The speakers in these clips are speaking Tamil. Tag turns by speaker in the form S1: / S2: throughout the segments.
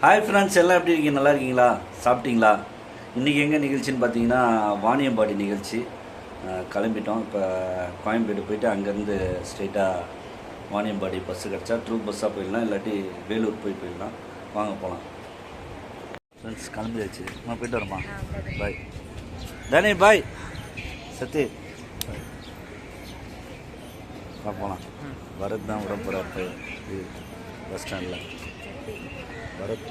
S1: ஹாய் ஃப்ரெண்ட்ஸ் எல்லாம் எப்படி இருக்கீங்க நல்லா இருக்கீங்களா சாப்பிட்டீங்களா இன்றைக்கி எங்கே நிகழ்ச்சின்னு பார்த்தீங்கன்னா வாணியம்பாடி நிகழ்ச்சி கிளம்பிட்டோம் இப்போ கோயம்பேடு போயிட்டு அங்கேருந்து ஸ்ட்ரெயிட்டாக வாணியம்பாடி பஸ்ஸு கிடச்சா ட்ரூ பஸ்ஸாக போயிடலாம் இல்லாட்டி வேலூர் போய் போயிடலாம் வாங்க போகலாம் ஃப்ரெண்ட்ஸ் கிளம்பியாச்சு நான் போயிட்டு வரமா பாய் தனி பாய் சத்தி போகலாம் வரது தான் உடம்பு பஸ் ஸ்டாண்டில் பரத்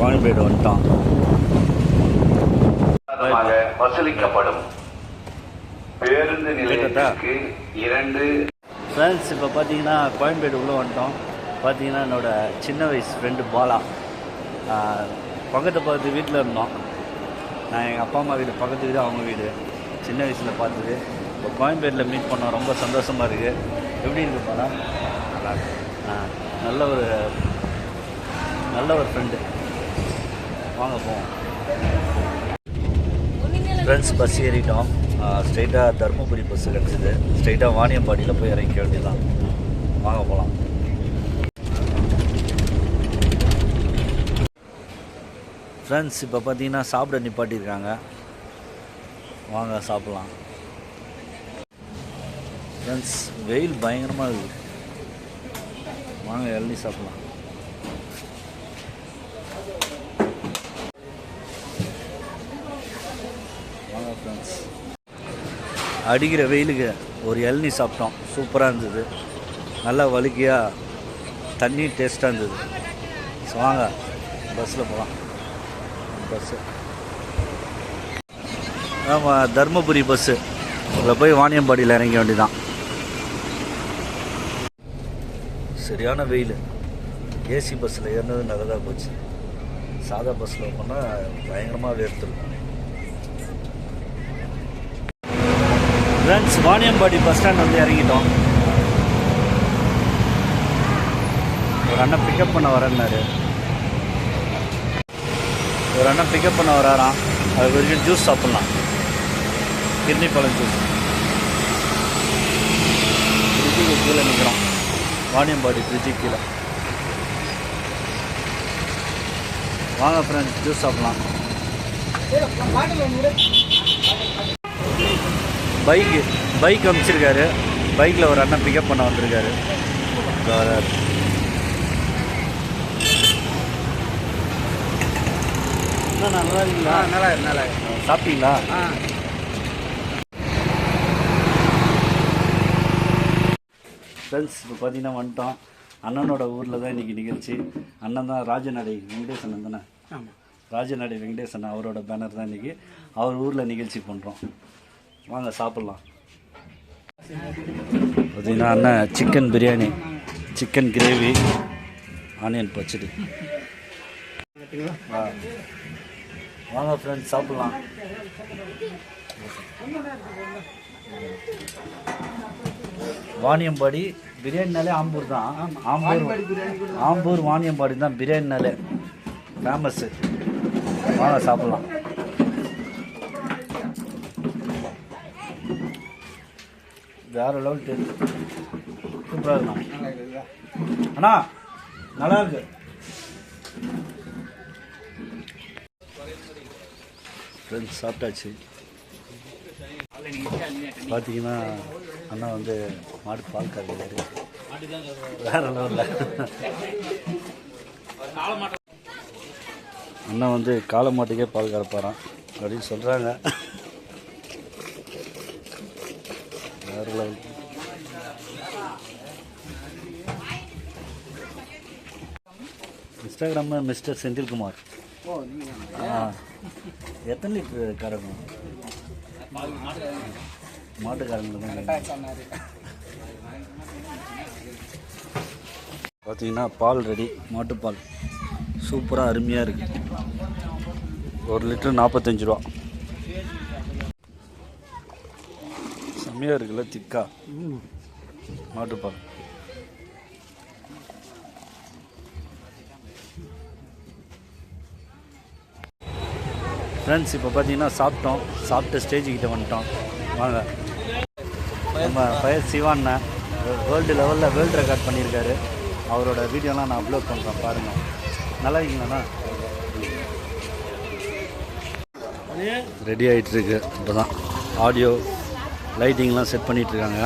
S1: வாணிபேடு வந்துட்டான் வசூலிக்கப்படும் பேருந்து நிலையத்திற்கு இரண்டு ஃப்ரெண்ட்ஸ் இப்போ பார்த்தீங்கன்னா கோயம்பேடு உள்ளே வந்துட்டோம் பார்த்தீங்கன்னா என்னோடய சின்ன வயசு ஃப்ரெண்டு பாலா பக்கத்தை பார்த்து வீட்டில் இருந்தோம் நான் எங்கள் அப்பா அம்மா வீடு பக்கத்து வீடு அவங்க வீடு சின்ன வயசில் பார்த்தது இப்போ கோயம்பேட்டில் மீட் பண்ணோம் ரொம்ப சந்தோஷமாக இருக்குது எப்படி இருக்குது படம் நல்லா நல்ல ஒரு நல்ல ஒரு ஃப்ரெண்டு வாங்க போவோம் ஃப்ரெண்ட்ஸ் பஸ் ஏறிட்டோம் ஸ்ட்ரெயிட்டாக தருமபுரி பஸ் கிடச்சிது ஸ்ட்ரெயிட்டாக வாணியம்பாடியில் போய் இறங்கிக்க வேண்டியதான் வாங்க போகலாம் ஃப்ரெண்ட்ஸ் இப்போ பார்த்தீங்கன்னா சாப்பிட நிப்பாட்டியிருக்காங்க வாங்க சாப்பிட்லாம் ஃப்ரெண்ட்ஸ் வெயில் பயங்கரமாக இருக்குது வாங்க இளநீ சாப்பிட்லாம் வாங்க ஃப்ரெண்ட்ஸ் அடிக்கிற வெயிலுக்கு ஒரு இளநீ சாப்பிட்டோம் சூப்பராக இருந்தது நல்லா வலிக்கையாக தண்ணி டேஸ்ட்டாக இருந்தது ஸோ வாங்க பஸ்ஸில் போகலாம் பஸ்ஸு ஆமாம் தருமபுரி பஸ்ஸு அதில் போய் வாணியம்பாடியில் இறங்க வேண்டியதான் சரியான வெயில் ஏசி பஸ்ஸில் ஏறினது நல்லதாக போச்சு சாதா பஸ்ஸில் போனால் பயங்கரமாக வேர்த்துருக்கும் ஃப்ரெண்ட்ஸ் வாணியம்பாடி பஸ் ஸ்டாண்ட் வந்து இறங்கிட்டோம் ஒரு அண்ணன் பிக்கப் பண்ண வரேன்னாரு ஒரு அண்ணன் பிக்கப் பண்ண வராராம் அது வரைக்கும் ஜூஸ் சாப்பிட்லாம் கிர்னி பழம் ஜூஸ் கீழே நிற்கிறோம் வாணியம்பாடி பிரிட்ஜு கீழே வாங்க ஃப்ரெண்ட்ஸ் ஜூஸ் சாப்பிடலாம் பைக்கு பைக் அமிச்சிருக்காரு பைக்கில் ஒரு அண்ணன் பிக்கப் பண்ண வந்திருக்காரு
S2: நல்லா நான் நல்லா நல்லா
S1: சாப்பிட்டீங்களா ஆ ஃப்ரெண்ட்ஸ் இப்போ பார்த்தீங்கன்னா வந்துட்டோம் அண்ணனோட ஊரில் தான் இன்றைக்கி நிகழ்ச்சி அண்ணன் தான் ராஜநடை வெங்கடேஷ் அண்ணன் தானே ஆமாம் ராஜநடை வெங்கடேசன் அவரோட பேனர் தான் இன்றைக்கி அவர் ஊரில் நிகழ்ச்சி பண்ணுறோம் வாங்க சாப்பிட்லாம் பார்த்தீங்கன்னா அண்ணன் chicken biryani chicken gravy onion பச்சடி வாங்க ஃப்ரெண்ட்ஸ் சாப்பிட்லாம் வாணியம்பாடி பிரியாணினாலே ஆம்பூர் தான் ஆம்பூர் ஆம்பூர் வாணியம்பாடி தான் பிரியாணினாலே ஃபேமஸ்ஸு வாங்க சாப்பிட்லாம் வேற லெவல் டேஸ்ட் சூப்பராக இருக்கும் அண்ணா நல்லா இருக்கு ஃப்ரெண்ட்ஸ் சாப்பிட்டாச்சு பார்த்தீங்கன்னா அண்ணா வந்து மாடு பால் கறக்கிறாரு வேற லெவலில் அண்ணா வந்து காலை மாட்டுக்கே பால் கறப்பாரான் அப்படின்னு சொல்கிறாங்க வேற லெவல் இன்ஸ்டாகிராமில் மிஸ்டர் செந்தில்குமார் எத்தனை லிட்டர் கறக்கும் பார்த்தீங்கன்னா பால் ரெடி மாட்டுப்பால் சூப்பராக அருமையாக இருக்குது ஒரு லிட்டர் நாற்பத்தஞ்சு ரூபா செம்மையாக இருக்குல்ல திக்கா மாட்டுப்பால் ஃப்ரெண்ட்ஸ் இப்போ பார்த்தீங்கன்னா சாப்பிட்டோம் சாப்பிட்ட ஸ்டேஜ் கிட்டே வந்துட்டோம் வாங்க நம்ம பயர் சிவான்னா வேர்ல்டு லெவலில் வேர்ல்டு ரெக்கார்ட் பண்ணியிருக்காரு அவரோட வீடியோலாம் நான் அப்லோட் பண்ணுறேன் பாருங்கள் நல்லா இருக்கீங்களாண்ணா ரெடி ஆகிட்டுருக்கு இப்போ தான் ஆடியோ லைட்டிங்லாம் செட் பண்ணிகிட்ருக்காங்க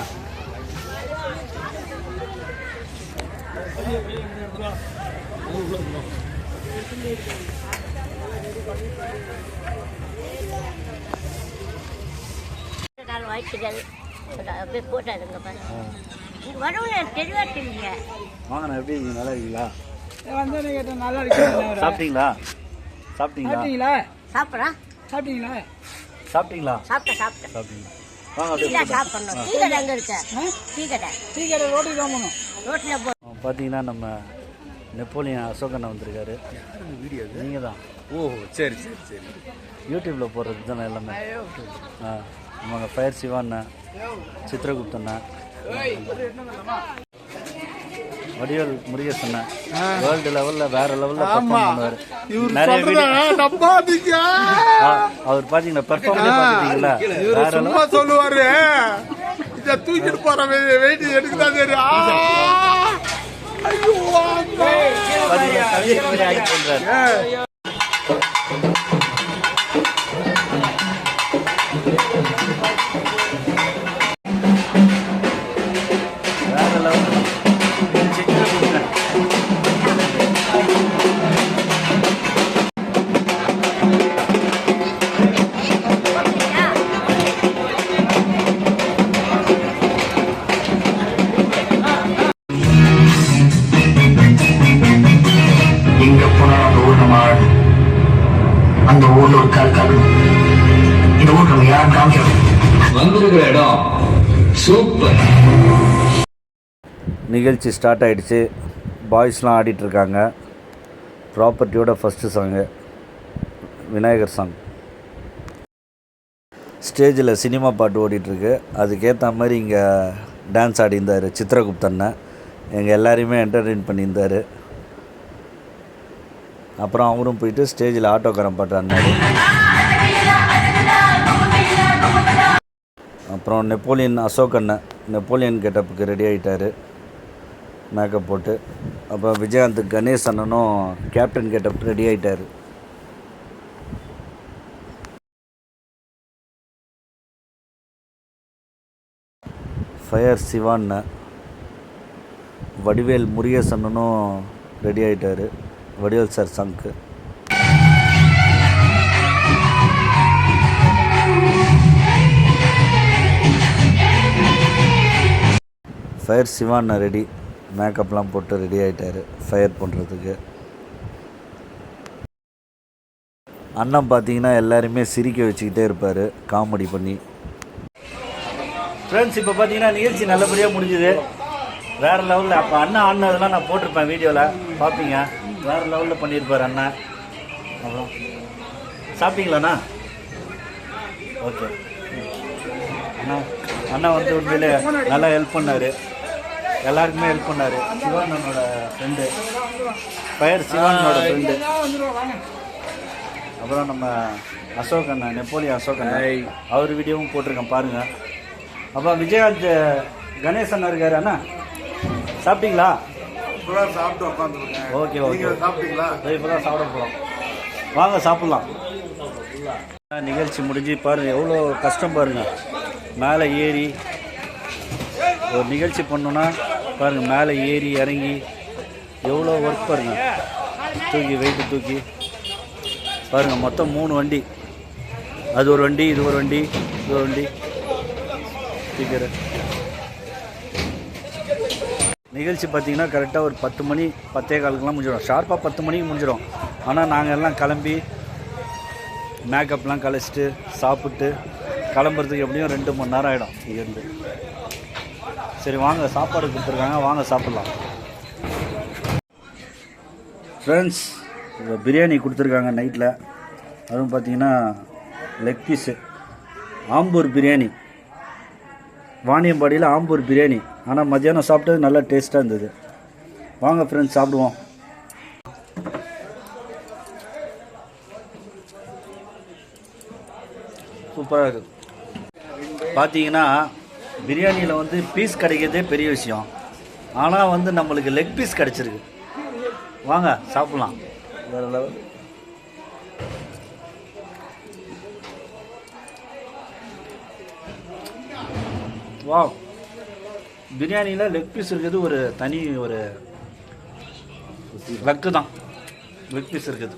S1: வாழ்த்துக்கள் வாங்கண்ணா எப்படி நல்லா இருக்கீங்களா
S2: வந்து நல்லா
S1: சாப்பிட்டீங்களா சாப்பிட்றா பார்த்தீங்கன்னா நம்ம நெப்போலியன் அசோகனை வந்திருக்காரு வீடியோ நீங்கள் தான்
S2: ஓ சரி சரி சரி
S1: யூடியூப்பில் போடுறது தானே எல்லாமே ஆமாங்க ஃபயர் சிவான்னு சித்திரகுப்தண்ணா வடிவல் முருகேசன் வேர்ல்டு லெவல்ல வேற லெவல்ல பண்ணுவாரு நிறைய அவர் பாத்தீங்கன்னா பெர்ஃபார்ம் பாத்தீங்களா
S2: வேற சொல்லுவாரு தூக்கிட்டு போற வெயிட் எனக்கு தெரியும் ஐயோ
S3: அந்த ஊர்ல ஒரு இந்த ஊருக்கு நம்ம யாரும் வந்திருக்கிற இடம் சூப்பர்
S1: நிகழ்ச்சி ஸ்டார்ட் ஆகிடுச்சு பாய்ஸ்லாம் ஆடிட்டுருக்காங்க ப்ராப்பர்ட்டியோட ஃபஸ்ட்டு சாங்கு விநாயகர் சாங் ஸ்டேஜில் சினிமா பாட்டு ஓடிட்டுருக்கு அதுக்கேற்ற மாதிரி இங்கே டான்ஸ் ஆடியிருந்தார் சித்திரகுப்தண்ணன் எங்கள் எல்லாரையுமே என்டர்டெயின் பண்ணியிருந்தார் அப்புறம் அவரும் போயிட்டு ஸ்டேஜில் ஆட்டோக்காரன் பாட்டு அப்புறம் நெப்போலியன் அசோக் அண்ணன் நெப்போலியன் கெட்டப்புக்கு ரெடி ஆகிட்டார் மேக்கப் போட்டு அப்புறம் விஜயகாந்த் கணேஷ் அண்ணனும் கேப்டன் கெட்டப் ரெடி ஆகிட்டார் ஃபயர் சிவான்னு வடிவேல் முருகேசன்னும் ரெடி ஆகிட்டார் வடிவல் சார் சங்கு ஃபயர் சிவான் ரெடி மேக்கப்லாம் போட்டு ரெடி ஆகிட்டார் ஃபயர் பண்ணுறதுக்கு அண்ணன் பார்த்தீங்கன்னா எல்லாருமே சிரிக்க வச்சுக்கிட்டே இருப்பார் காமெடி பண்ணி ஃப்ரெண்ட்ஸ் இப்போ பார்த்தீங்கன்னா நிகழ்ச்சி நல்லபடியாக முடிஞ்சுது வேறு லெவலில் அப்போ அண்ணன் ஆடினதெல்லாம் நான் போட்டிருப்பேன் வீடியோவில் பார்ப்பீங்க வேறு லெவலில் பண்ணியிருப்பார் அண்ணா அப்புறம் சாப்பிட்டீங்களாண்ணா ஓகே அண்ணா அண்ணா வந்து உண்மையிலே நல்லா ஹெல்ப் பண்ணார் எல்லாருக்குமே ஹெல்ப் பண்ணார் சிவானோட ஃப்ரெண்டு பெயர் சிவானோட ஃப்ரெண்டு அப்புறம் நம்ம அசோக் அண்ணா நெப்போலியன் அசோக் அண்ணா அவர் வீடியோவும் போட்டிருக்கேன் பாருங்கள் அப்புறம் விஜயகாந்த் கணேசன் இருக்காரு அண்ணா சாப்பிட்டீங்களா
S4: ஃபுல்லாக சாப்பிட்டு உட்காந்துருக்கேன் ஓகே ஓகே சாப்பிட்டீங்களா
S1: ஃபுல்லாக சாப்பிட போகிறோம் வாங்க சாப்பிட்லாம் நிகழ்ச்சி முடிஞ்சு பாருங்கள் எவ்வளோ கஷ்டம் பாருங்கள் மேலே ஏறி ஒரு நிகழ்ச்சி பண்ணோன்னா பாருங்கள் மேலே ஏறி இறங்கி எவ்வளோ ஒர்க் பாருங்கள் தூக்கி வெயிட்டு தூக்கி பாருங்கள் மொத்தம் மூணு வண்டி அது ஒரு வண்டி இது ஒரு வண்டி இது ஒரு வண்டி நிகழ்ச்சி பார்த்திங்கன்னா கரெக்டாக ஒரு பத்து மணி பத்தே காலுக்கெலாம் முடிஞ்சிடும் ஷார்ப்பாக பத்து மணிக்கு முடிஞ்சிடும் ஆனால் நாங்கள் எல்லாம் கிளம்பி மேக்கப்லாம் கழிச்சிட்டு சாப்பிட்டு கிளம்புறதுக்கு எப்படியும் ரெண்டு மணி நேரம் ஆகிடும் இங்கேருந்து சரி வாங்க சாப்பாடு கொடுத்துருக்காங்க வாங்க சாப்பிட்லாம் ஃப்ரெண்ட்ஸ் பிரியாணி கொடுத்துருக்காங்க நைட்டில் அதுவும் பார்த்திங்கன்னா லெக் பீஸு ஆம்பூர் பிரியாணி வாணியம்பாடியில் ஆம்பூர் பிரியாணி ஆனால் மத்தியானம் சாப்பிட்டது நல்லா டேஸ்ட்டாக இருந்தது வாங்க ஃப்ரெண்ட்ஸ் சாப்பிடுவோம் சூப்பராக இருக்குது பார்த்தீங்கன்னா பிரியாணியில் வந்து பீஸ் கிடைக்கிறதே பெரிய விஷயம் ஆனால் வந்து நம்மளுக்கு லெக் பீஸ் கிடச்சிருக்கு வாங்க சாப்பிட்லாம் வா wow. வாவ் பிரியாணியில் லெக் பீஸ் இருக்குது ஒரு தனி ஒரு லக்கு தான் லெக் பீஸ் இருக்குது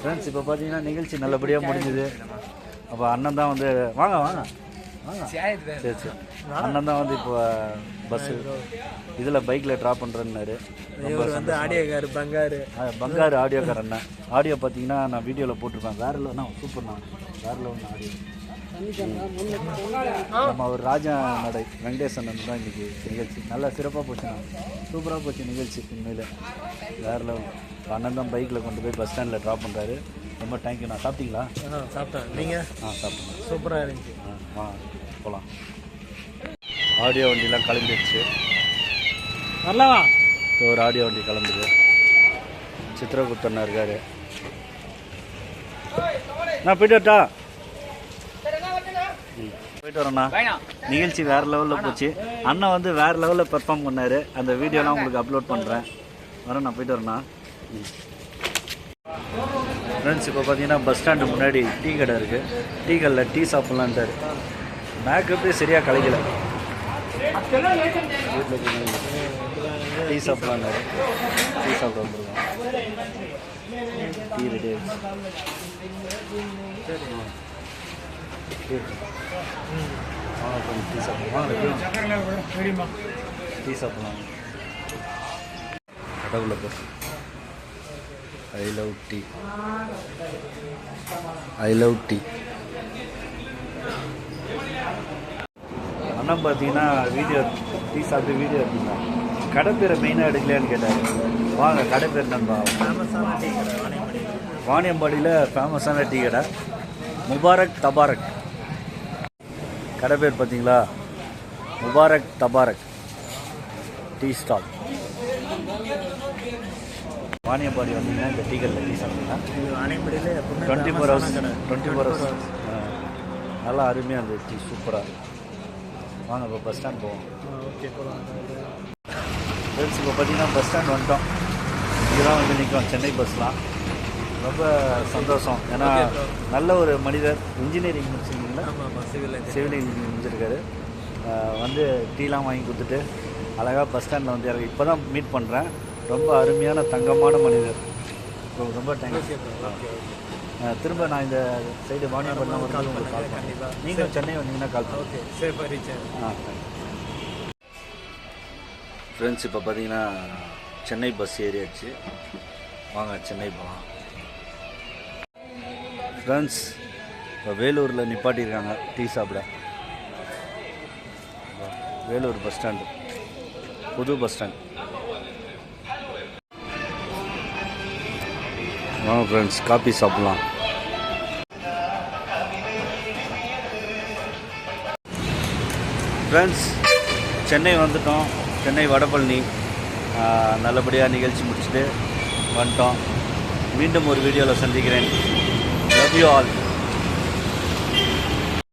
S1: ஃப்ரெண்ட்ஸ் இப்போ பார்த்தீங்கன்னா நிகழ்ச்சி நல்லபடியாக முடிஞ்சுது அப்போ அண்ணன் தான் வந்து வாங்க வாங்க சரி சரி அண்ணன் தான் வந்து இப்போ பஸ்ஸு இதில் பைக்கில் ட்ராப் பண்ணுறேன்னாரு
S2: இவர் வந்து ஆடியோக்கார் பங்காரு
S1: பங்காரு ஆடியோக்கார் அண்ணன் ஆடியோ பார்த்தீங்கன்னா நான் வீடியோவில் போட்டிருப்பேன் வேறு சூப்பர் சூப்பர்ண்ணா வேற லெவல் ஆடியோ நம்ம ஒரு ராஜா நடை வெங்கடேசன் தான் இன்றைக்கி நிகழ்ச்சி நல்லா சிறப்பாக போச்சுண்ணா சூப்பராக போச்சு நிகழ்ச்சி உண்மையில் வேறு லெவல் அண்ணன் தான் பைக்கில் கொண்டு போய் பஸ் ஸ்டாண்டில் ட்ராப் பண்ணுறாரு ரொம்ப தேங்க்யூண்ணா சாப்பிட்டீங்களா
S2: ஆ சாப்பிட்டேன் நீங்கள் ஆ சாப்பிட்டேன் சூப்பராக இருந்துச்சு ஆ
S1: போகலாம் ஆடியோ வண்டிலாம் கலந்துருச்சு நல்லா இப்போ ஒரு ஆடியோ வண்டி கிளம்புது சித்திரகுப்தண்ணா இருக்கார் நான் போயிட்டு வரட்டா போயிட்டு வரோண்ணா நிகழ்ச்சி வேறு லெவலில் போச்சு அண்ணன் வந்து வேறு லெவலில் பெர்ஃபார்ம் பண்ணார் அந்த வீடியோலாம் உங்களுக்கு அப்லோட் பண்ணுறேன் வரேன் நான் போயிட்டு வரேண்ணா ஃப்ரெண்ட்ஸ் இப்போ பார்த்தீங்கன்னா பஸ் ஸ்டாண்டு முன்னாடி டீ கடை இருக்குது டீ கடையில் டீ சாப்பிட்லான்ட்டார் மேக் சரியாக கலைக்கலை டீ சாப்பிடலாம் டீ சாப்பிட வந்துருக்கோம் டீ ரெடி டீ சாப்பிடலாம் டீ சாப்பிடலாம் கடவுளை bus I love tea I love tea அண்ணா பார்த்தீங்கன்னா வீடியோ டீ சாப்பிட்டு வீடியோ எடுத்துருந்தாங்க கடைப்பேர் மெயினாக எடுக்கலையான்னு கேட்டார் வாங்க கடை நண்பா வாணியம்பாடியில் ஃபேமஸான டீ கடை முபாரக் தபாரக் கடைப்பேர் பார்த்தீங்களா முபாரக் தபாரக் டீ ஸ்டால் வாணியம்பாடி வந்தீங்கன்னா இந்த டீ கடையில் டீ சாப்பிட்டீங்கன்னா twenty four hours twenty four hours நல்லா அருமையாக இருந்துச்சு சூப்பராக வாங்க இப்போ பஸ் ஸ்டாண்ட் போவோம் ஓகே போகலாம் ஃப்ரெண்ட்ஸ் இப்போ பார்த்திங்கன்னா பஸ் ஸ்டாண்ட் வந்துட்டோம் இதெல்லாம் வந்து நிற்கும் சென்னை பஸ்லாம் ரொம்ப சந்தோஷம் ஏன்னா நல்ல ஒரு மனிதர் இன்ஜினியரிங் முடிச்சிருக்கீங்களா சிவில் சிவில் இன்ஜினியரிங் முடிஞ்சிருக்காரு வந்து டீலாம் வாங்கி கொடுத்துட்டு அழகாக பஸ் ஸ்டாண்டில் வந்து இறங்க இப்போ தான் மீட் பண்ணுறேன் ரொம்ப அருமையான தங்கமான மனிதர் ரொம்ப தேங்க்ஸ் திரும்ப நான் இந்த சைடு வாங்கி பண்ணால் உங்களுக்கு கால் பண்ணுறேன் நீங்கள் சென்னை வந்தீங்கன்னா கால் பண்ணுறேன் ஆ தேங்க்யூ ஃப்ரெண்ட்ஸ் இப்போ பார்த்தீங்கன்னா சென்னை பஸ் ஏறியாச்சு வாங்க சென்னை போகலாம் ஃப்ரெண்ட்ஸ் இப்போ வேலூரில் நிப்பாட்டியிருக்காங்க டீ சாப்பிட வேலூர் பஸ் ஸ்டாண்டு புது பஸ் ஸ்டாண்ட் வாங்க ஃப்ரெண்ட்ஸ் காஃபி சாப்பிட்லாம் ஃப்ரெண்ட்ஸ் சென்னை வந்துட்டோம் சென்னை வடபழனி நல்லபடியாக நிகழ்ச்சி முடிச்சுட்டு வந்துட்டோம் மீண்டும் ஒரு வீடியோவில் சந்திக்கிறேன் லவ் யூ ஆல்